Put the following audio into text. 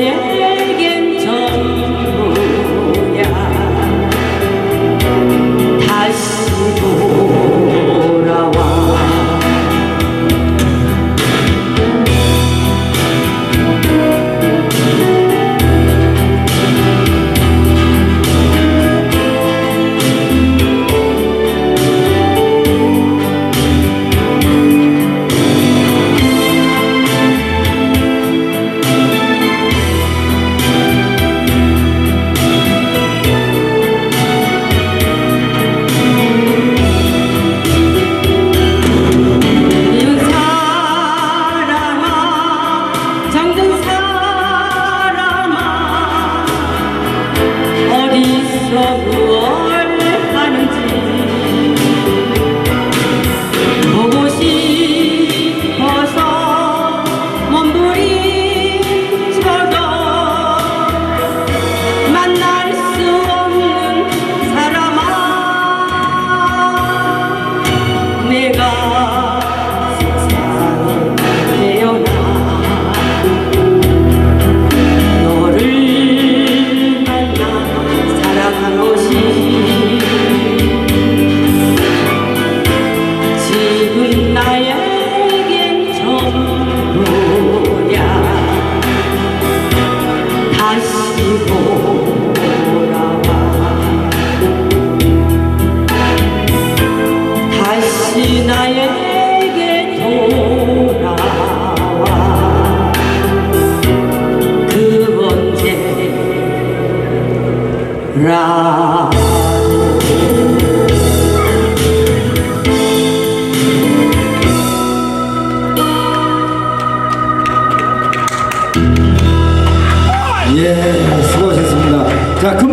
Yeah. Lord. 예, 수고하셨습니다. 자, 금방.